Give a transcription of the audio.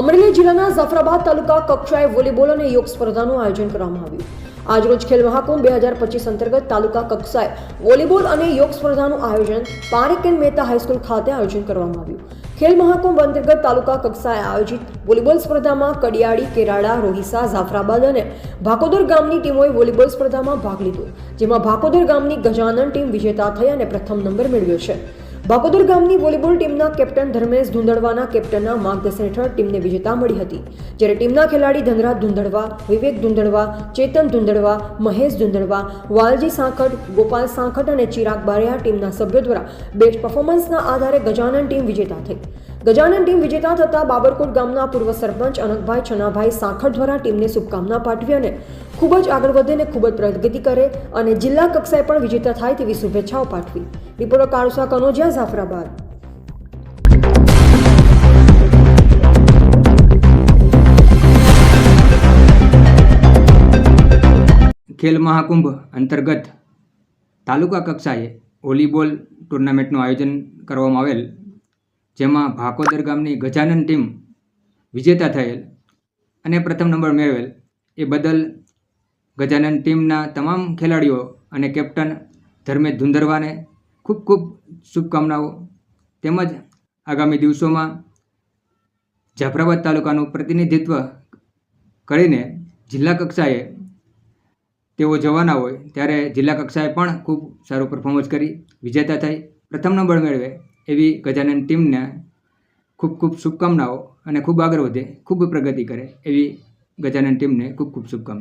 અમરેલી જિલ્લાના જાફરાબાદ તાલુકા કક્ષાએ વોલીબોલ અને યોગ સ્પર્ધાનું આયોજન કરવામાં આવ્યું. આજરોજ ખેલ મહાકુંભ બે હજાર પચીસ અંતર્ગત તાલુકા કક્ષાએ વોલીબોલ અને યોગ સ્પર્ધાનું આયોજન પારેક એન્ડ મહેતા હાઈસ્કૂલ ખાતે આયોજન કરવામાં આવ્યું. ખેલ મહાકુંભ અંતર્ગત તાલુકા કક્ષાએ આયોજિત વોલીબોલ સ્પર્ધામાં કડિયાળી કેરાડા રોહિસા જાફરાબાદ અને ભાકોદર ગામની ટીમોએ વોલીબોલ સ્પર્ધામાં ભાગ લીધો, જેમાં ભાકોદર ગામની ગજાનન ટીમ વિજેતા થઈ અને પ્રથમ નંબર મેળવ્યો છે. ભાકોદર ગામની વોલીબોલ ટીમના કેપ્ટન ધર્મેશ ધુંધળવાના કેપ્ટનના માર્ગદર્શન હેઠળ ટીમને વિજેતા મળી હતી. જ્યારે ટીમના ખેલાડી ધનરાજ ધુંધળવા, વિવેક ધુંધળવા, ચેતન ધુંધળવા, મહેશ ધુંધળવા, વાલજી સાંખટ ગોપાલ સાંખટ અને ચિરાગ બારિયા ટીમના સભ્યો દ્વારા બેસ્ટ પરફોર્મન્સના આધારે ગજાનન ટીમ વિજેતા થઈ. ગજાનન ટીમ વિજેતા થતાં બાબરકોટ ગામના પૂર્વ સરપંચ અનકભાઈ છનાભાઈ સાંખટ દ્વારા ટીમને શુભકામના પાઠવી અને ખૂબ જ આગળ વધે અને ખૂબ જ પ્રગતિ કરે અને જિલ્લા કક્ષાએ પણ વિજેતા થાય તેવી શુભેચ્છાઓ પાઠવી. રિપોર્ટર કારુસા કનોજિયા, જાફરાબાદ. ખેલ મહાકુંભ અંતર્ગત તાલુકા કક્ષાએ વોલીબોલ ટુર્નામેન્ટનું આયોજન કરવામાં આવેલ જેમાં ભાકોદર ગામની ગજાનન ટીમ વિજેતા થયેલ અને પ્રથમ નંબર મેળવેલ. એ બદલ ગજાનન ટીમના તમામ ખેલાડીઓ અને કેપ્ટન ધર્મેશ ધુંધરવાને ખૂબ ખૂબ શુભકામનાઓ. તેમજ આગામી દિવસોમાં જાફરાબાદ તાલુકાનું પ્રતિનિધિત્વ કરીને જિલ્લા કક્ષાએ તેઓ જવાના હોય ત્યારે જિલ્લા કક્ષાએ પણ ખૂબ સારું પરફોર્મન્સ કરી વિજેતા થઈ પ્રથમ નંબર મેળવે. એવી ગજાનન ટીમને ખૂબ ખૂબ શુભકામનાઓ અને ખૂબ આગળ વધે, ખૂબ પ્રગતિ કરે એવી ગજાનન ટીમને ખૂબ ખૂબ શુભકામનાઓ.